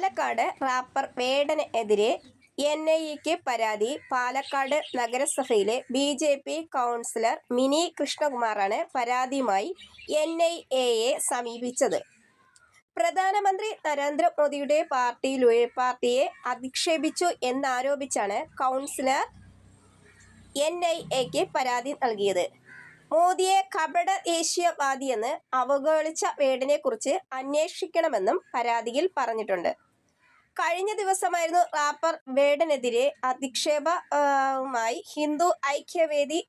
Palakkad rapper വേടനെതിരെ N I എക്ക് പരാതി. പാലക്കാട് നഗരസഭയിലെ B J P councillor Mini കൃഷ്ണകുമാറാണ് പരാതിയുമായി എൻ ഐ എയെ സമീപിച്ചത്. പ്രധാനമന്ത്രി നരേന്ദ്രമോദിയുടെ പാർട്ടിയിലൂടെ പാർട്ടിയെ അധിക്ഷേപിച്ചു എന്നാരോപിച്ചാണ് കൗൺസിലർ എൻ ഐ എക്ക് പരാതി നൽകിയത്. മോദിയെ കപട ദേശീയവാദിയെന്ന് അവഗണിച്ച വേടനെക്കുറിച്ച് അന്വേഷിക്കണമെന്നും പരാതിയിൽ പറഞ്ഞിട്ടുണ്ട്. കഴിഞ്ഞ ദിവസമായിരുന്നു റാപ്പർ വേഡനെതിരെ അധിക്ഷേപമായി ഹിന്ദു ഐക്യവേദി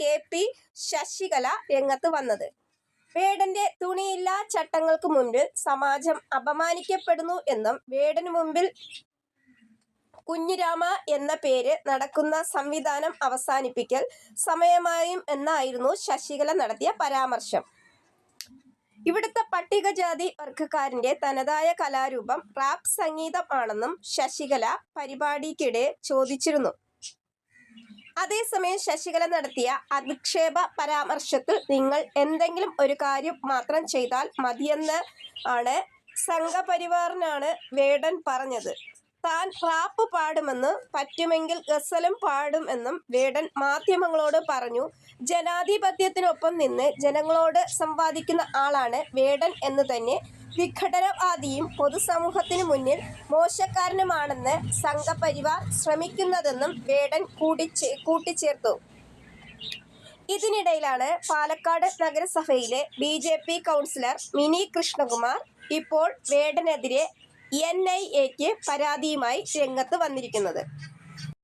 കെ പി ശശികല രംഗത്ത് വന്നത്. വേടന്റെ തുണിയില്ലാ ചട്ടങ്ങൾക്ക് മുമ്പിൽ സമാജം അപമാനിക്കപ്പെടുന്നു എന്നും വേടന് മുമ്പിൽ കുഞ്ഞിരാമ എന്ന പേര് നടക്കുന്ന സംവിധാനം അവസാനിപ്പിക്കൽ സമയമായും എന്നായിരുന്നു ശശികല നടത്തിയ പരാമർശം. ഇവിടുത്തെ പട്ടികജാതി വർഗക്കാരന്റെ തനതായ കലാരൂപം റാപ്പ് സംഗീതം ആണെന്നും ശശികല പരിപാടിക്കിടെ ചോദിച്ചിരുന്നു. അതേസമയം ശശികല നടത്തിയ അധിക്ഷേപ പരാമർശത്തിൽ നിങ്ങൾ എന്തെങ്കിലും ഒരു കാര്യം മാത്രം ചെയ്താൽ മതിയെന്ന് ആണ് സംഘപരിവാറിനാണ് വേടൻ പറഞ്ഞത്. താൻ റാപ്പ് പാടുമെന്ന് പറ്റുമെങ്കിൽ ഗസലും പാടും എന്നും വേടൻ മാധ്യമങ്ങളോട് പറഞ്ഞു. ജനാധിപത്യത്തിനൊപ്പം നിന്ന് ജനങ്ങളോട് സംവാദിക്കുന്ന ആളാണ് വേടൻ എന്ന് തന്നെ വിഘടനവാദിയും പൊതുസമൂഹത്തിന് മുന്നിൽ മോശക്കാരനുമാണെന്ന് സംഘപരിവാർ ശ്രമിക്കുന്നതെന്നും വേടൻ കൂടിച്ചേ കൂട്ടിച്ചേർത്തു. ഇതിനിടയിലാണ് പാലക്കാട് നഗരസഭയിലെ B J P councillor Mini Krishnakumar ഇപ്പോൾ വേടനെതിരെ എൻ ഐ എക്ക് പരാതിയുമായി രംഗത്ത് വന്നിരിക്കുന്നത്.